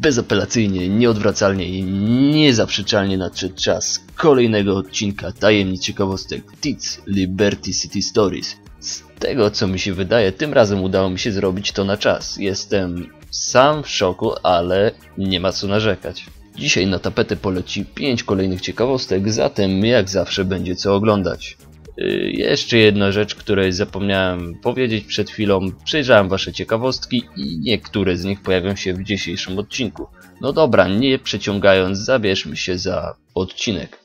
bezapelacyjnie, nieodwracalnie i niezaprzeczalnie nadszedł czas kolejnego odcinka tajemnic ciekawostek TITS Liberty City Stories. Z tego co mi się wydaje, tym razem udało mi się zrobić to na czas. Jestem sam w szoku, ale nie ma co narzekać. Dzisiaj na tapetę poleci 5 kolejnych ciekawostek, zatem jak zawsze będzie co oglądać. Yy, jeszcze jedna rzecz, której zapomniałem powiedzieć przed chwilą. Przejrzałem wasze ciekawostki i niektóre z nich pojawią się w dzisiejszym odcinku. No dobra, nie przeciągając, zabierzmy się za odcinek.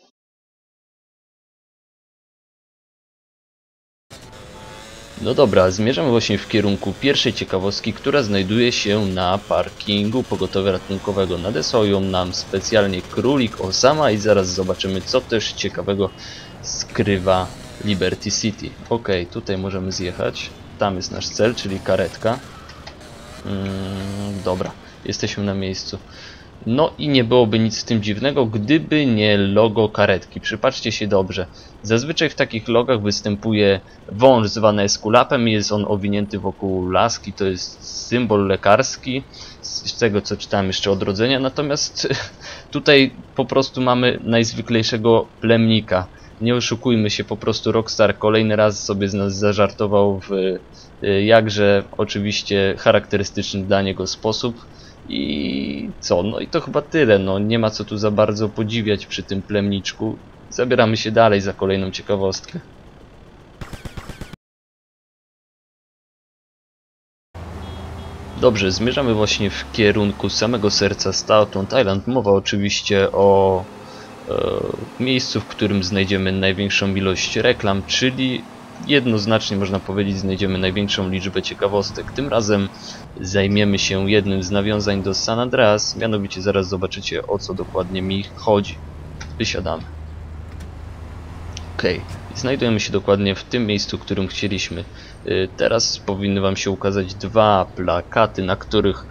No dobra, zmierzamy właśnie w kierunku pierwszej ciekawostki, która znajduje się na parkingu pogotowia ratunkowego. Nadesają nam specjalnie królik Osama i zaraz zobaczymy co też ciekawego skrywa Liberty City. Ok, tutaj możemy zjechać. Tam jest nasz cel, czyli karetka. Mm, dobra, jesteśmy na miejscu. No i nie byłoby nic z tym dziwnego, gdyby nie logo karetki. Przypatrzcie się dobrze. Zazwyczaj w takich logach występuje wąż zwany eskulapem. Jest on owinięty wokół laski. To jest symbol lekarski. Z tego co czytałem jeszcze odrodzenia. Natomiast tutaj po prostu mamy najzwyklejszego plemnika. Nie oszukujmy się, po prostu Rockstar kolejny raz sobie z nas zażartował w y, jakże oczywiście charakterystyczny dla niego sposób. I co? No i to chyba tyle. No nie ma co tu za bardzo podziwiać przy tym plemniczku. Zabieramy się dalej za kolejną ciekawostkę. Dobrze, zmierzamy właśnie w kierunku samego serca Staunton Island. Mowa oczywiście o miejscu, w którym znajdziemy największą ilość reklam, czyli jednoznacznie można powiedzieć znajdziemy największą liczbę ciekawostek. Tym razem zajmiemy się jednym z nawiązań do San Andreas, mianowicie zaraz zobaczycie o co dokładnie mi chodzi. Wysiadamy. Ok, znajdujemy się dokładnie w tym miejscu, którym chcieliśmy. Y, teraz powinny Wam się ukazać dwa plakaty, na których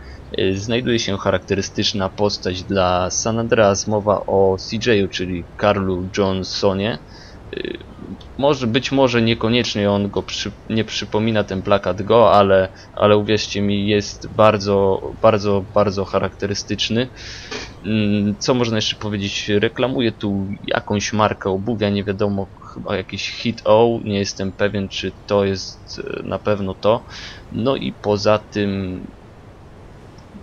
znajduje się charakterystyczna postać dla San Andreas. Mowa o CJ, czyli Carlu Johnsonie. Y, może, być może niekoniecznie on go przy, nie przypomina ten plakat go, ale, ale uwierzcie mi, jest bardzo, bardzo, bardzo charakterystyczny. Mm, co można jeszcze powiedzieć? Reklamuje tu jakąś markę obuwia, nie wiadomo, chyba jakiś Hit O, nie jestem pewien, czy to jest e, na pewno to. No i poza tym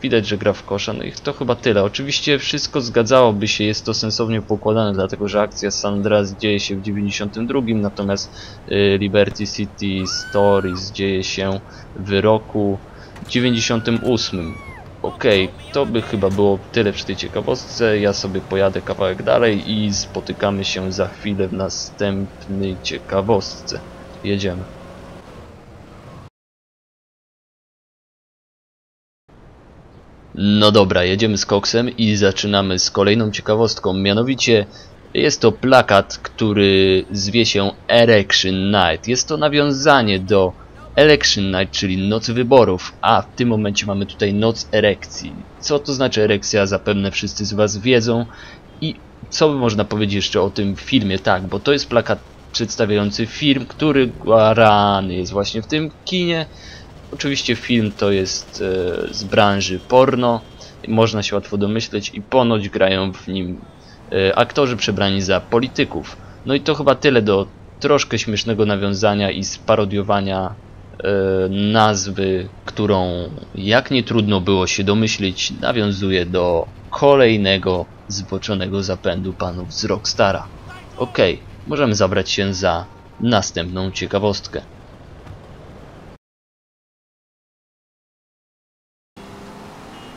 widać, że gra w kosza, no i to chyba tyle. Oczywiście wszystko zgadzałoby się, jest to sensownie pokładane, dlatego że akcja San Andreas dzieje się w 92, natomiast y, Liberty City Stories dzieje się w roku 98. Okej, okay, to by chyba było tyle przy tej ciekawostce. Ja sobie pojadę kawałek dalej i spotykamy się za chwilę w następnej ciekawostce. Jedziemy. No dobra, jedziemy z koksem i zaczynamy z kolejną ciekawostką. Mianowicie jest to plakat, który zwie się Erection Night. Jest to nawiązanie do Election Night, czyli Nocy Wyborów, a w tym momencie mamy tutaj Noc Erekcji. Co to znaczy erekcja, zapewne wszyscy z Was wiedzą. I co by można powiedzieć jeszcze o tym filmie? Tak, bo to jest plakat przedstawiający film, który guarany jest właśnie w tym kinie. Oczywiście film to jest e, z branży porno, można się łatwo domyśleć i ponoć grają w nim e, aktorzy przebrani za polityków. No i to chyba tyle do troszkę śmiesznego nawiązania i sparodiowania e, nazwy, którą jak nie trudno było się domyślić, nawiązuje do kolejnego zboczonego zapędu panów z Rockstara. Okej, okay, możemy zabrać się za następną ciekawostkę.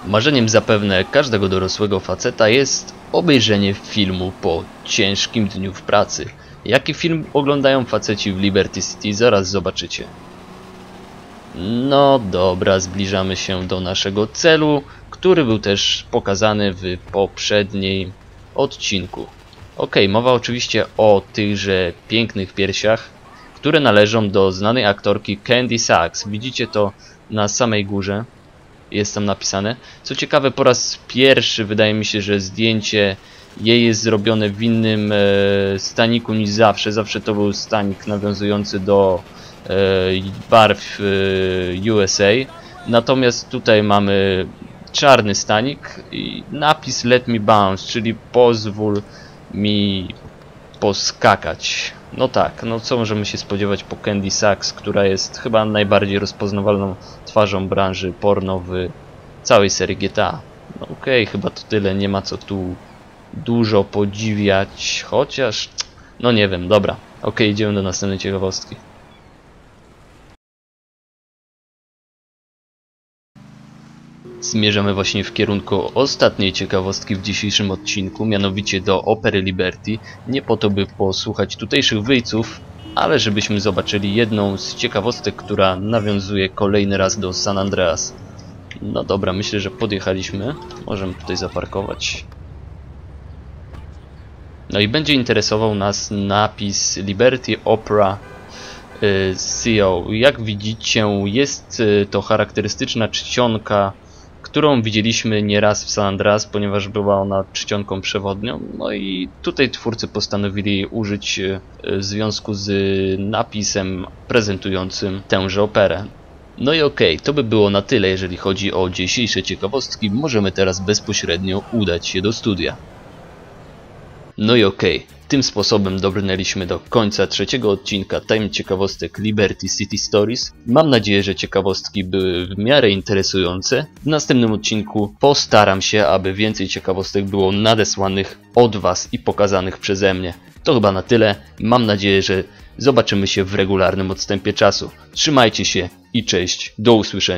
Marzeniem zapewne każdego dorosłego faceta jest obejrzenie filmu po ciężkim dniu w pracy. Jaki film oglądają faceci w Liberty City? Zaraz zobaczycie. No dobra, zbliżamy się do naszego celu, który był też pokazany w poprzednim odcinku. Ok, mowa oczywiście o tychże pięknych piersiach, które należą do znanej aktorki Candy Sachs. Widzicie to na samej górze jest tam napisane. Co ciekawe, po raz pierwszy wydaje mi się, że zdjęcie jej jest zrobione w innym e, staniku niż zawsze. Zawsze to był stanik nawiązujący do e, barw e, USA. Natomiast tutaj mamy czarny stanik i napis Let me bounce, czyli pozwól mi poskakać. No tak, no co możemy się spodziewać po Candy Sachs, która jest chyba najbardziej rozpoznawalną twarzą branży porno w całej serii GTA. No okej, chyba to tyle, nie ma co tu dużo podziwiać, chociaż... No nie wiem, dobra. Okej, idziemy do następnej ciekawostki. Zmierzamy właśnie w kierunku ostatniej ciekawostki w dzisiejszym odcinku, mianowicie do Opery Liberty. Nie po to, by posłuchać tutejszych wyjców, ale żebyśmy zobaczyli jedną z ciekawostek, która nawiązuje kolejny raz do San Andreas. No dobra, myślę, że podjechaliśmy. Możemy tutaj zaparkować. No i będzie interesował nas napis Liberty Opera y, CO. Jak widzicie, jest y, to charakterystyczna czcionka, którą widzieliśmy nieraz w San Andreas, ponieważ była ona czcionką przewodnią. No i tutaj twórcy postanowili użyć y, w związku z napisem prezentującym tęże operę. No i okej, to by było na tyle, jeżeli chodzi o dzisiejsze ciekawostki. Możemy teraz bezpośrednio udać się do studia. No i okej, tym sposobem dobrnęliśmy do końca trzeciego odcinka Time Ciekawostek Liberty City Stories. Mam nadzieję, że ciekawostki były w miarę interesujące. W następnym odcinku postaram się, aby więcej ciekawostek było nadesłanych od Was i pokazanych przeze mnie. To chyba na tyle. Mam nadzieję, że zobaczymy się w regularnym odstępie czasu. Trzymajcie się i cześć. Do usłyszenia.